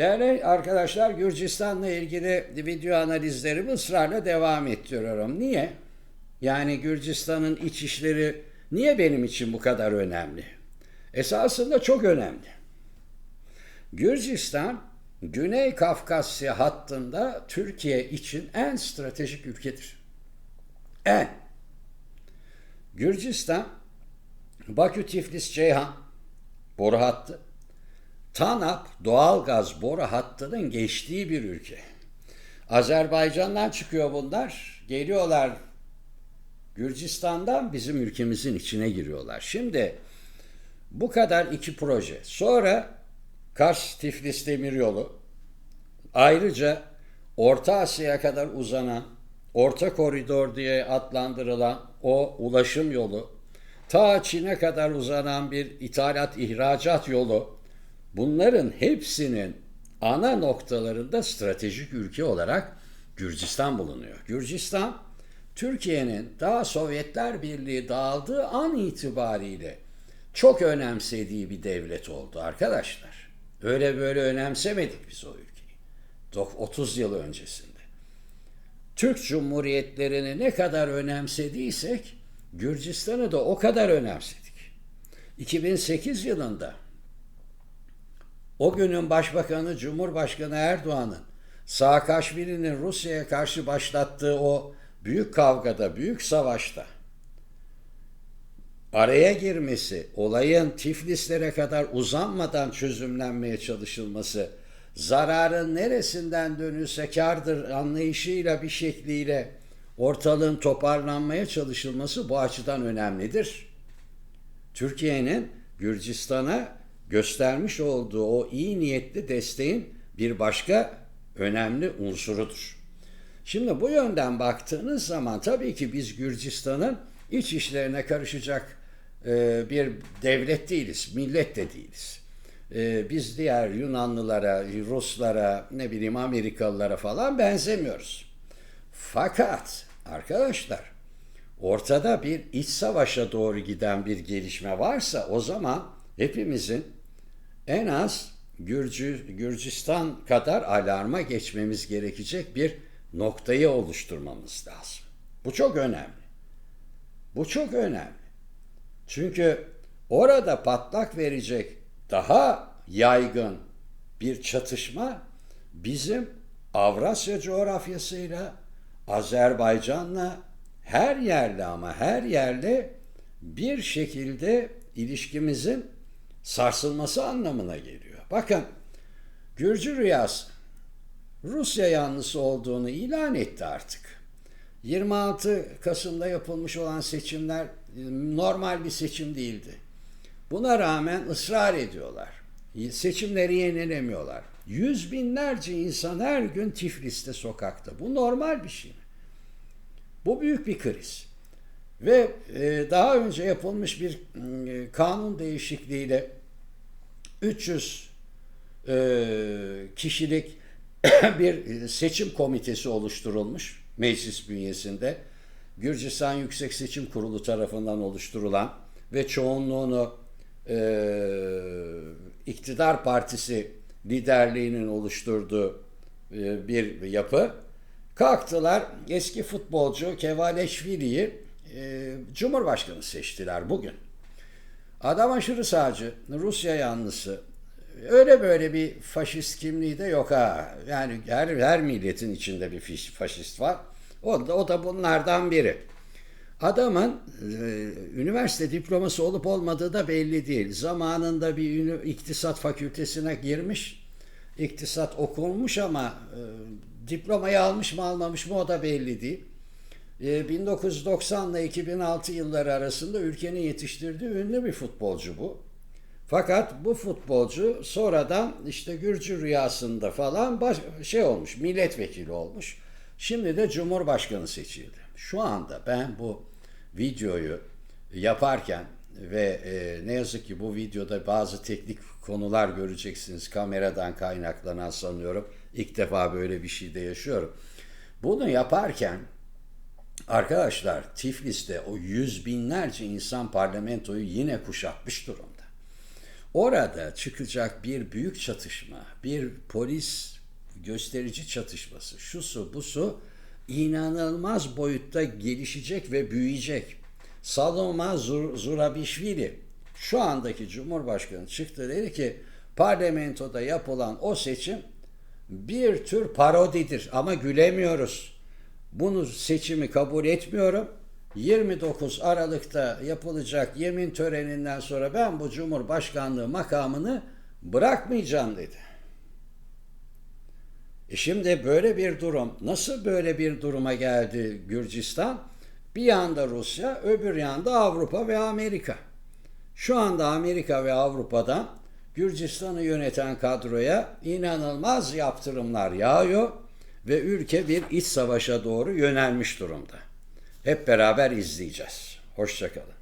Değerli arkadaşlar Gürcistan'la ilgili video analizlerimi ısrarla devam ettiriyorum. Niye? Yani Gürcistan'ın iç işleri niye benim için bu kadar önemli? Esasında çok önemli. Gürcistan Güney Kafkasya hattında Türkiye için en stratejik ülkedir. En. Gürcistan Bakü Tiflis Ceyhan boru hattı TANAP doğalgaz boru hattının geçtiği bir ülke. Azerbaycan'dan çıkıyor bunlar. Geliyorlar Gürcistan'dan bizim ülkemizin içine giriyorlar. Şimdi bu kadar iki proje. Sonra Kars Tiflis Demiryolu. Ayrıca Orta Asya'ya kadar uzanan Orta Koridor diye adlandırılan o ulaşım yolu. Ta Çin'e kadar uzanan bir ithalat ihracat yolu Bunların hepsinin ana noktalarında stratejik ülke olarak Gürcistan bulunuyor. Gürcistan, Türkiye'nin daha Sovyetler Birliği dağıldığı an itibariyle çok önemsediği bir devlet oldu arkadaşlar. Öyle böyle önemsemedik biz o ülkeyi. 30 yıl öncesinde. Türk Cumhuriyetlerini ne kadar önemsediysek Gürcistan'ı da o kadar önemsedik. 2008 yılında o günün Başbakanı Cumhurbaşkanı Erdoğan'ın Saakashvili'nin Rusya'ya karşı başlattığı o büyük kavgada, büyük savaşta araya girmesi, olayın Tiflislere kadar uzanmadan çözümlenmeye çalışılması, zararın neresinden dönülse kardır anlayışıyla bir şekliyle ortalığın toparlanmaya çalışılması bu açıdan önemlidir. Türkiye'nin Gürcistan'a göstermiş olduğu o iyi niyetli desteğin bir başka önemli unsurudur. Şimdi bu yönden baktığınız zaman tabii ki biz Gürcistan'ın iç işlerine karışacak e, bir devlet değiliz, millet de değiliz. E, biz diğer Yunanlılara, Ruslara, ne bileyim Amerikalılara falan benzemiyoruz. Fakat arkadaşlar ortada bir iç savaşa doğru giden bir gelişme varsa o zaman hepimizin en az Gürcü, Gürcistan kadar alarma geçmemiz gerekecek bir noktayı oluşturmamız lazım. Bu çok önemli. Bu çok önemli. Çünkü orada patlak verecek daha yaygın bir çatışma bizim Avrasya coğrafyasıyla, Azerbaycan'la, her yerle ama her yerle bir şekilde ilişkimizin sarsılması anlamına geliyor. Bakın Gürcü rüyası Rusya yanlısı olduğunu ilan etti artık. 26 Kasım'da yapılmış olan seçimler normal bir seçim değildi. Buna rağmen ısrar ediyorlar. Seçimleri yenilemiyorlar. Yüz binlerce insan her gün Tiflis'te sokakta. Bu normal bir şey mi? Bu büyük bir kriz. Ve e, daha önce yapılmış bir e, kanun değişikliğiyle 300 e, kişilik bir seçim komitesi oluşturulmuş meclis bünyesinde. Gürcistan Yüksek Seçim Kurulu tarafından oluşturulan ve çoğunluğunu e, iktidar partisi liderliğinin oluşturduğu e, bir yapı. Kalktılar eski futbolcu Kevaleşvili'yi e, Cumhurbaşkanı seçtiler bugün. Adam aşırı sağcı, Rusya yanlısı. Öyle böyle bir faşist kimliği de yok ha. Yani her, her milletin içinde bir faşist var. O da, o da bunlardan biri. Adamın e, üniversite diploması olup olmadığı da belli değil. Zamanında bir iktisat fakültesine girmiş. İktisat okunmuş ama e, diplomayı almış mı almamış mı o da belli değil. 1990 ile 2006 yılları arasında ülkenin yetiştirdiği ünlü bir futbolcu bu. Fakat bu futbolcu sonradan işte Gürcü rüyasında falan baş, şey olmuş, milletvekili olmuş. Şimdi de Cumhurbaşkanı seçildi. Şu anda ben bu videoyu yaparken ve e, ne yazık ki bu videoda bazı teknik konular göreceksiniz kameradan kaynaklanan sanıyorum. İlk defa böyle bir şeyde yaşıyorum. Bunu yaparken Arkadaşlar Tiflis'te o yüz binlerce insan parlamentoyu yine kuşatmış durumda. Orada çıkacak bir büyük çatışma, bir polis gösterici çatışması, şusu busu inanılmaz boyutta gelişecek ve büyüyecek. Saloma Zur Zurabishvili şu andaki Cumhurbaşkanı çıktı dedi ki parlamentoda yapılan o seçim bir tür parodidir ama gülemiyoruz. Bunu seçimi kabul etmiyorum. 29 Aralık'ta yapılacak yemin töreninden sonra ben bu Cumhurbaşkanlığı makamını bırakmayacağım dedi. E şimdi böyle bir durum, nasıl böyle bir duruma geldi Gürcistan? Bir yanda Rusya, öbür yanda Avrupa ve Amerika. Şu anda Amerika ve Avrupa'dan Gürcistan'ı yöneten kadroya inanılmaz yaptırımlar yağıyor ve ülke bir iç savaşa doğru yönelmiş durumda. Hep beraber izleyeceğiz. Hoşçakalın.